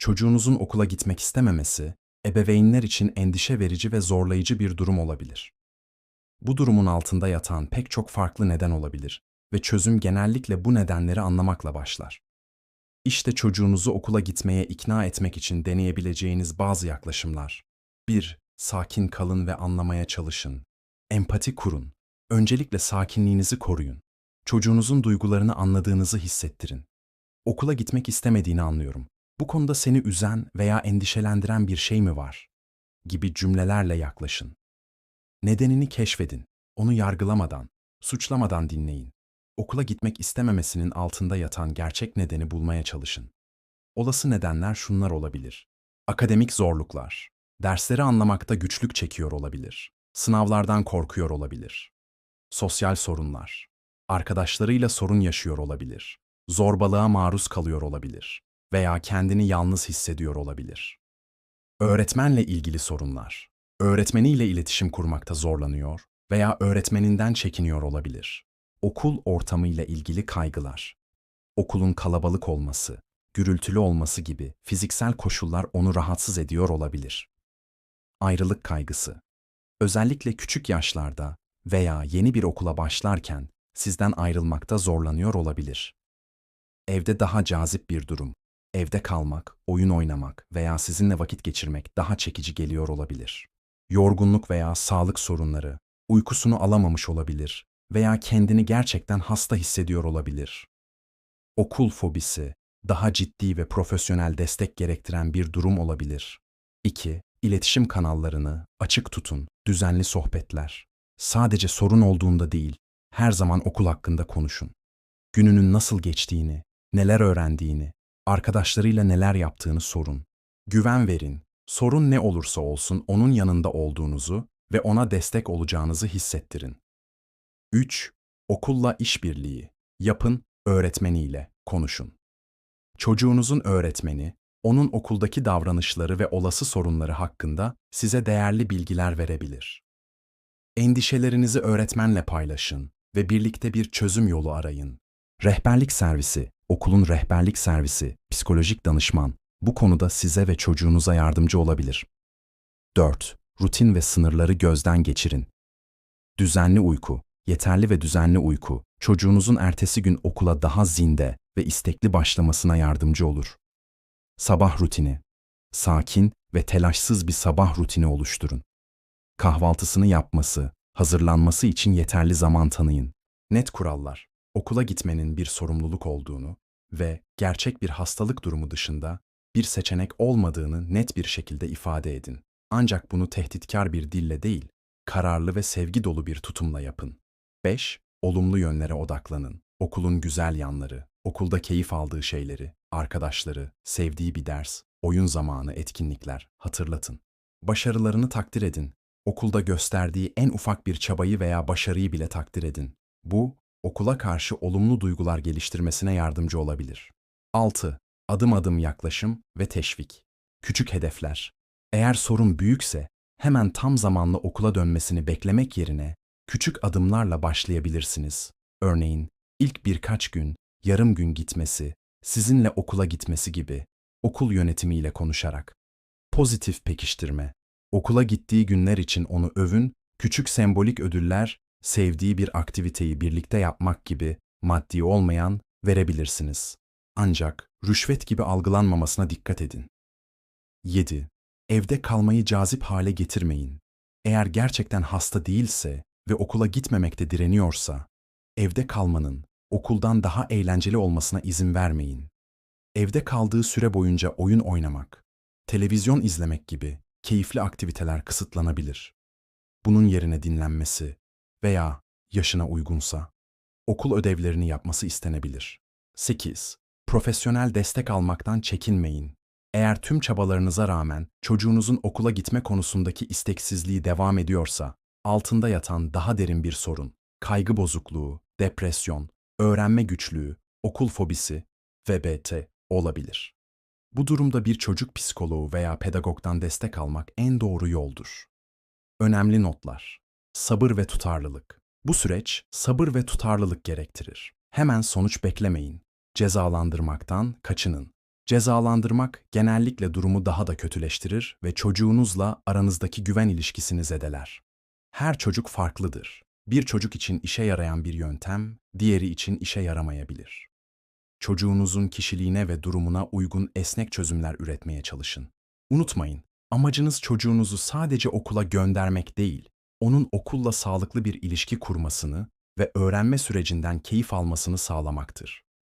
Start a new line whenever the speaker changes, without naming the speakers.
Çocuğunuzun okula gitmek istememesi, ebeveynler için endişe verici ve zorlayıcı bir durum olabilir. Bu durumun altında yatan pek çok farklı neden olabilir ve çözüm genellikle bu nedenleri anlamakla başlar. İşte çocuğunuzu okula gitmeye ikna etmek için deneyebileceğiniz bazı yaklaşımlar. 1. Sakin kalın ve anlamaya çalışın. Empati kurun. Öncelikle sakinliğinizi koruyun. Çocuğunuzun duygularını anladığınızı hissettirin. Okula gitmek istemediğini anlıyorum. Bu konuda seni üzen veya endişelendiren bir şey mi var? gibi cümlelerle yaklaşın. Nedenini keşfedin. Onu yargılamadan, suçlamadan dinleyin. Okula gitmek istememesinin altında yatan gerçek nedeni bulmaya çalışın. Olası nedenler şunlar olabilir. Akademik zorluklar. Dersleri anlamakta güçlük çekiyor olabilir. Sınavlardan korkuyor olabilir. Sosyal sorunlar. Arkadaşlarıyla sorun yaşıyor olabilir. Zorbalığa maruz kalıyor olabilir veya kendini yalnız hissediyor olabilir. Öğretmenle ilgili sorunlar. Öğretmeniyle iletişim kurmakta zorlanıyor veya öğretmeninden çekiniyor olabilir. Okul ortamıyla ilgili kaygılar. Okulun kalabalık olması, gürültülü olması gibi fiziksel koşullar onu rahatsız ediyor olabilir. Ayrılık kaygısı. Özellikle küçük yaşlarda veya yeni bir okula başlarken sizden ayrılmakta zorlanıyor olabilir. Evde daha cazip bir durum. Evde kalmak, oyun oynamak veya sizinle vakit geçirmek daha çekici geliyor olabilir. Yorgunluk veya sağlık sorunları, uykusunu alamamış olabilir veya kendini gerçekten hasta hissediyor olabilir. Okul fobisi, daha ciddi ve profesyonel destek gerektiren bir durum olabilir. 2. İletişim kanallarını açık tutun, düzenli sohbetler. Sadece sorun olduğunda değil, her zaman okul hakkında konuşun. Gününün nasıl geçtiğini, neler öğrendiğini, arkadaşlarıyla neler yaptığını sorun. Güven verin, sorun ne olursa olsun onun yanında olduğunuzu ve ona destek olacağınızı hissettirin. 3. Okulla işbirliği. Yapın, öğretmeniyle konuşun. Çocuğunuzun öğretmeni, onun okuldaki davranışları ve olası sorunları hakkında size değerli bilgiler verebilir. Endişelerinizi öğretmenle paylaşın ve birlikte bir çözüm yolu arayın. Rehberlik servisi, okulun rehberlik servisi, psikolojik danışman bu konuda size ve çocuğunuza yardımcı olabilir. 4. Rutin ve sınırları gözden geçirin. Düzenli uyku, yeterli ve düzenli uyku, çocuğunuzun ertesi gün okula daha zinde ve istekli başlamasına yardımcı olur. Sabah rutini. Sakin ve telaşsız bir sabah rutini oluşturun. Kahvaltısını yapması, hazırlanması için yeterli zaman tanıyın. Net kurallar. Okula gitmenin bir sorumluluk olduğunu ve gerçek bir hastalık durumu dışında bir seçenek olmadığını net bir şekilde ifade edin. Ancak bunu tehditkar bir dille değil, kararlı ve sevgi dolu bir tutumla yapın. 5. Olumlu yönlere odaklanın. Okulun güzel yanları, okulda keyif aldığı şeyleri, arkadaşları, sevdiği bir ders, oyun zamanı, etkinlikler hatırlatın. Başarılarını takdir edin. Okulda gösterdiği en ufak bir çabayı veya başarıyı bile takdir edin. Bu, okula karşı olumlu duygular geliştirmesine yardımcı olabilir. 6. Adım adım yaklaşım ve teşvik. Küçük hedefler. Eğer sorun büyükse, hemen tam zamanlı okula dönmesini beklemek yerine küçük adımlarla başlayabilirsiniz. Örneğin, ilk birkaç gün, yarım gün gitmesi, sizinle okula gitmesi gibi, okul yönetimiyle konuşarak. Pozitif pekiştirme. Okula gittiği günler için onu övün, küçük sembolik ödüller, sevdiği bir aktiviteyi birlikte yapmak gibi maddi olmayan verebilirsiniz. Ancak rüşvet gibi algılanmamasına dikkat edin. 7. Evde kalmayı cazip hale getirmeyin. Eğer gerçekten hasta değilse ve okula gitmemekte direniyorsa, evde kalmanın okuldan daha eğlenceli olmasına izin vermeyin. Evde kaldığı süre boyunca oyun oynamak, televizyon izlemek gibi keyifli aktiviteler kısıtlanabilir. Bunun yerine dinlenmesi veya yaşına uygunsa okul ödevlerini yapması istenebilir. 8. Profesyonel destek almaktan çekinmeyin. Eğer tüm çabalarınıza rağmen çocuğunuzun okula gitme konusundaki isteksizliği devam ediyorsa, altında yatan daha derin bir sorun, kaygı bozukluğu, depresyon, öğrenme güçlüğü, okul fobisi, VBT olabilir. Bu durumda bir çocuk psikoloğu veya pedagogdan destek almak en doğru yoldur. Önemli notlar. Sabır ve tutarlılık. Bu süreç sabır ve tutarlılık gerektirir. Hemen sonuç beklemeyin. Cezalandırmaktan kaçının. Cezalandırmak genellikle durumu daha da kötüleştirir ve çocuğunuzla aranızdaki güven ilişkisini zedeler. Her çocuk farklıdır. Bir çocuk için işe yarayan bir yöntem, diğeri için işe yaramayabilir. Çocuğunuzun kişiliğine ve durumuna uygun esnek çözümler üretmeye çalışın. Unutmayın, amacınız çocuğunuzu sadece okula göndermek değil, onun okulla sağlıklı bir ilişki kurmasını ve öğrenme sürecinden keyif almasını sağlamaktır.